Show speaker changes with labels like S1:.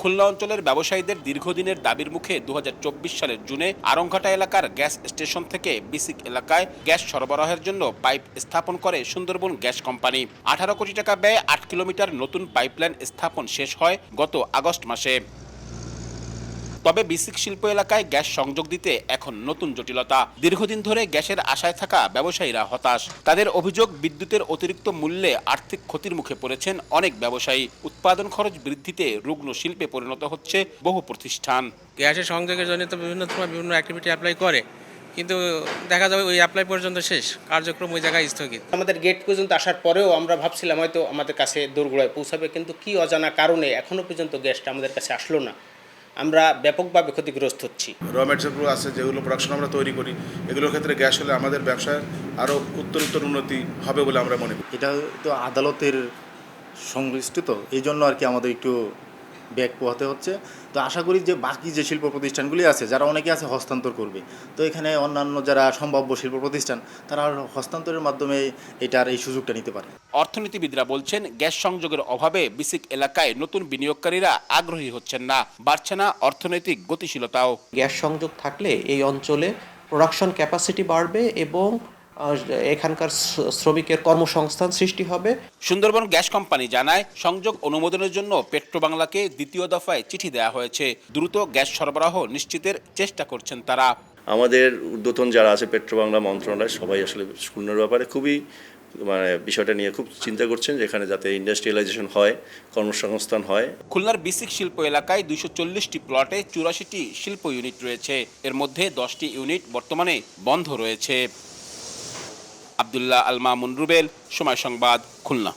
S1: খুলনা অঞ্চলের ব্যবসায়ীদের দীর্ঘদিনের দাবির মুখে দু হাজার চব্বিশ সালের জুনে আরংঘাটা এলাকার গ্যাস স্টেশন থেকে বিসিক এলাকায় গ্যাস সরবরাহের জন্য পাইপ স্থাপন করে সুন্দরবন গ্যাস কোম্পানি। আঠারো কোটি টাকা ব্যয়ে আট কিলোমিটার নতুন পাইপলাইন স্থাপন শেষ হয় গত আগস্ট মাসে। তবে বিসিক শিল্প এলাকায় গ্যাস সংযোগ দিতে এখন নতুন জটিলতা। দীর্ঘদিন ধরে গ্যাসের আশায় থাকা ব্যবসায়ীরা হতাশ। তাদের অভিযোগ বিদ্যুতের অতিরিক্ত মূল্যে আর্থিক ক্ষতির মুখে পড়েছেন অনেক ব্যবসায়ী। উৎপাদন খরচ বৃদ্ধিতে রুগ্ন শিল্পে পরিণত হচ্ছে বহু প্রতিষ্ঠান।
S2: গ্যাসের সংযোগের জন্য তো বিভিন্ন সময় বিভিন্ন অ্যাক্টিভিটি অ্যাপ্লাই করে। কিন্তু দেখা যাবে ওই অ্যাপ্লাই পর্যন্ত শেষ। কার্যক্রম ওই জায়গায় স্থগিত।
S3: আমাদের গেট পর্যন্ত আসার পরেও আমরা ভাবছিলাম হয়তো আমাদের কাছে দোরগোড়ায় পৌঁছাবে। কিন্তু কি অজানা কারণে এখনও পর্যন্ত গ্যাসটা আমাদের কাছে আসলো না। আমরা ব্যাপকভাবে ক্ষতিগ্রস্ত হচ্ছি।
S4: র ম্যাটেরিয়ালগুলো আছে যেগুলো প্রোডাকশন আমরা তৈরি করি এগুলোর ক্ষেত্রে গ্যাস হলে আমাদের ব্যবসায় আরও উত্তর উত্তর উন্নতি হবে বলে আমরা মনে করি।
S5: এটা তো আদালতের সংশ্লিষ্ট তো এই জন্য আর কি আমাদের একটু ব্যাগ পোহাতে হচ্ছে। তো আশা করি যে বাকি যে শিল্প প্রতিষ্ঠানগুলি আছে যারা অনেকে আছে হস্তান্তর করবে। তো এখানে অন্যান্য যারা সম্ভাব্য শিল্প প্রতিষ্ঠান তারা হস্তান্তরের মাধ্যমে এটার এই সুযোগটা নিতে পারে।
S1: অর্থনীতিবিদরা বলছেন গ্যাস সংযোগের অভাবে বিসিক এলাকায় নতুন বিনিয়োগকারীরা আগ্রহী হচ্ছেন না বাড়ছে না অর্থনৈতিক গতিশীলতাও।
S6: গ্যাস সংযোগ থাকলে এই অঞ্চলে প্রোডাকশন ক্যাপাসিটি বাড়বে এবং এখানকার শ্র- শ্রমিকের কর্মসংস্থান সৃষ্টি হবে।
S1: সুন্দরবন গ্যাস কোম্পানি জানায় সংযোগ অনুমোদনের জন্য পেট্রোবাংলাকে দ্বিতীয় দফায় চিঠি দেওয়া হয়েছে। দ্রুত গ্যাস সরবরাহ নিশ্চিতের চেষ্টা করছেন তারা।
S7: আমাদের ঊর্ধ্বতন যারা আছে পেট্রোবাংলা মন্ত্রণালয় সবাই আসলে খুলনার ব্যাপারে খুবই মানে বিষয়টা নিয়ে খুব চিন্তা করছেন যেখানে যাতে ইন্ডাস্ট্রিয়ালাইজেশন হয় কর্মসংস্থান হয়।
S1: খুলনার বিসিক শিল্প এলাকায় দুইশো চল্লিশটি প্লটে চুরাশিটি শিল্প ইউনিট রয়েছে। এর মধ্যে দশটি ইউনিট বর্তমানে বন্ধ রয়েছে। আবদুল্লাহ আলমা মুনরুবেল সময় সংবাদ খুলনা।